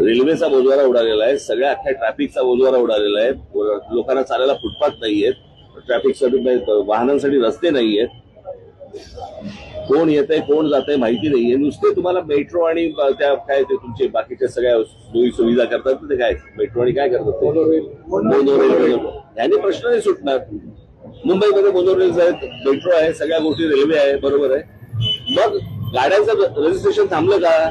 रेल्वेचा बोजवारा उडालेला आहे. सगळ्या अख्ख्या ट्रॅफिकचा बोजवारा उडालेला आहे. लोकांना चालायला फुटपाथ नाहीयेत. ट्रॅफिकसाठी वाहनांसाठी रस्ते नाहीयेत. कोण येत आहे कोण जात आहे माहिती नाहीये. नुसते तुम्हाला मेट्रो आणि त्या काय ते तुमचे बाकीच्या सगळ्या सोयी सुविधा करतात ते काय? मेट्रो आणि काय करतात ते? मोनोरेल. याने प्रश्न नाही सुटणार. मुंबईमध्ये मोनोरेल्स आहेत मेट्रो आहे सगळ्या गोष्टी रेल्वे आहे बरोबर आहे. मग गाड्यांचं रजिस्ट्रेशन थांबलं का?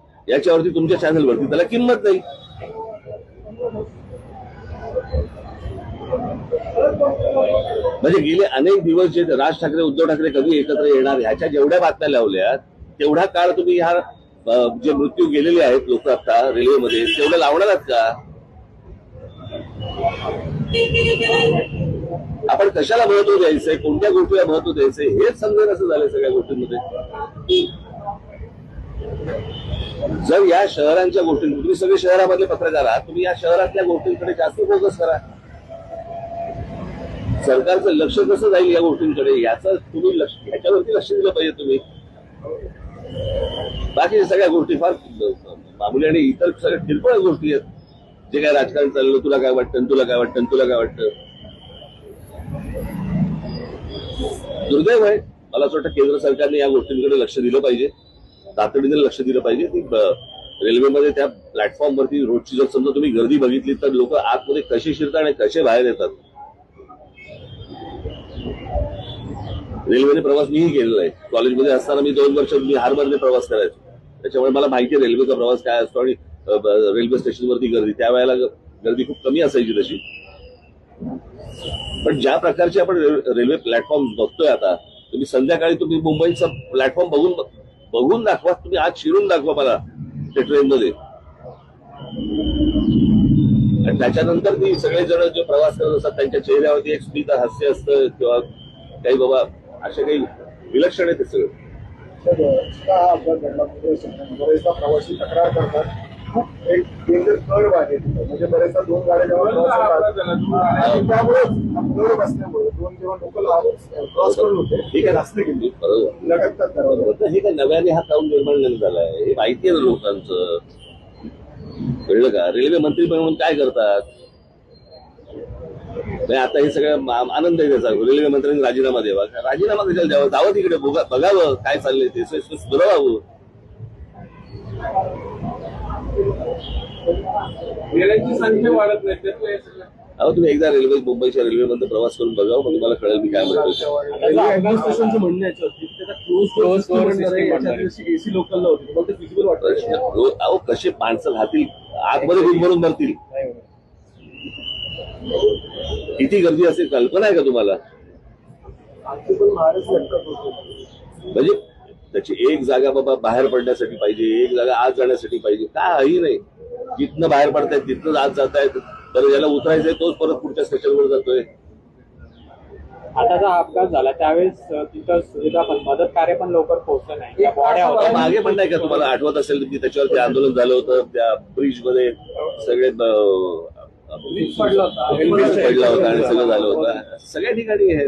याच्यावरती तुमच्या चॅनलवरती त्याला किंमत नाही. म्हणजे गेले अनेक दिवस जे राज ठाकरे उद्धव ठाकरे कधी एकत्र येणार ह्याच्या जेवढ्या बातम्या लावल्या तेवढा काळ तुम्ही ह्या जे मृत्यू गेलेले आहेत लोक आता रेल्वेमध्ये तेवढं लावणार आहात का? आपण कशाला महत्त्व द्यायचंय? कोणत्या गोष्टीला महत्त्व द्यायचंय? हेच समजेल असं झालंय सगळ्या गोष्टींमध्ये. जर या शहरांच्या गोष्टी तुम्ही सगळे शहरामध्ये पत्रकार आहात तुम्ही या शहरातल्या गोष्टींकडे जास्त फोकस करा. सरकारचं लक्ष कसं जाईल या गोष्टींकडे? याचं तुम्ही लक्ष ह्याच्यावरती लक्ष दिलं पाहिजे तुम्ही. बाकी सगळ्या गोष्टी फार मामुली आणि इतर सगळ्या किरकोळ गोष्टी आहेत. जे काय राजकारण चाललं तुला काय वाटतं तुला काय वाटतं तुला काय वाटतं? दुर्दैव आहे. मला असं वाटतं केंद्र सरकारने या गोष्टींकडे लक्ष दिलं पाहिजे. तातडीने लक्ष दिलं पाहिजे. की रेल्वेमध्ये त्या प्लॅटफॉर्मवरती रोजची जर समजा तुम्ही गर्दी बघितली तर लोक आतमध्ये कसे शिरतात आणि कसे बाहेर येतात? रेल्वेने प्रवास मीही केलेला आहे. कॉलेजमध्ये असताना मी दोन वर्ष मी हार्बरने प्रवास करायचो. त्याच्यामुळे मला माहिती आहे रेल्वेचा प्रवास काय असतो आणि रेल्वे स्टेशनवरती गर्दी. त्यावेळेला गर्दी खूप कमी असायची तशी. पण ज्या प्रकारचे आपण रेल्वे प्लॅटफॉर्म बघतोय आता तुम्ही संध्याकाळी तुम्ही मुंबईचा प्लॅटफॉर्म बघून बघून दाखवा तुम्ही आज शिरून दाखवा मला ते ट्रेनमध्ये. आणि त्याच्यानंतर सगळे सगळेजण जे प्रवास करत असतात त्यांच्या चेहऱ्यावरती एक स्मित हास्य असतं किंवा काही बाबा असे काही विलक्षण आहे ते सगळं. का बरेचदा प्रवासी तक्रार करतात. आहे. म्हणजे बरेचदा दोन गाड्या जेव्हा क्रॉस होतात आणि त्यामुळे कर्व बसल्यामुळे दोन जेव्हा लोकल क्रॉस करून होते ठीक आहे रस्ते किती बरोबर. लटकतात त्यावर बरोबर. तर हे काय नव्याने हा काऊन निर्माण नाही झालाय? हे माहिती आहे ना लोकांचं. कळलं का? रेल्वे मंत्री म्हणून काय करतात? नाही आता हे सगळं आनंद आहे त्याचा. रेल्वे मंत्र्यांनी राजीनामा द्यावा. राजीनामा कशाला द्यावा. जावं तिकडे. बघा- बघावं काय चाललंय ते. सुधारावं गेल्याची संख्या वाढत नाही त्यातलं हे सगळं. अहो तुम्ही एकदा रेल्वे मुंबईच्या रेल्वेमध्ये प्रवास करून बघावं मग तुम्हाला कळेल मी काय म्हणतो रेल्वे ऍडमिनिस्ट्रेशनचं म्हणणं आहे याच्यावरती की त्याचा close Closed door door system बनणार आहे. एसी लोकलला होती तुम्हाला ते फिजिबल प्रश्न वाटतं रो- अहो कसे माणसं राहतील? आतमध्ये रूम भरून भरतील. किती गर्दी असेल कल्पना आहे का तुम्हाला? म्हणजे त्याची एक जागा बाबा बाहेर पडण्यासाठी पाहिजे एक जागा आत जाण्यासाठी पाहिजे. काही नाही. जिथनं बाहेर पडतायत तिथनं आत जात आहेत तर ज्याला उतरायचंय तोच परत पुढच्या स्टेशनवर जातोय. आता अपघात झाला त्यावेळेस तिथं सुविधा पण मदत कार्य पण लवकर पोहोचलं नाही. मागे पण नाही का तुम्हाला आठवत असेल की त्याच्यावरती आंदोलन झालं होतं त्या ब्रिजमध्ये सगळे पडला होता. ब्रिज पडला होता आणि सगळं झालं होतं. सगळ्या ठिकाणी हे.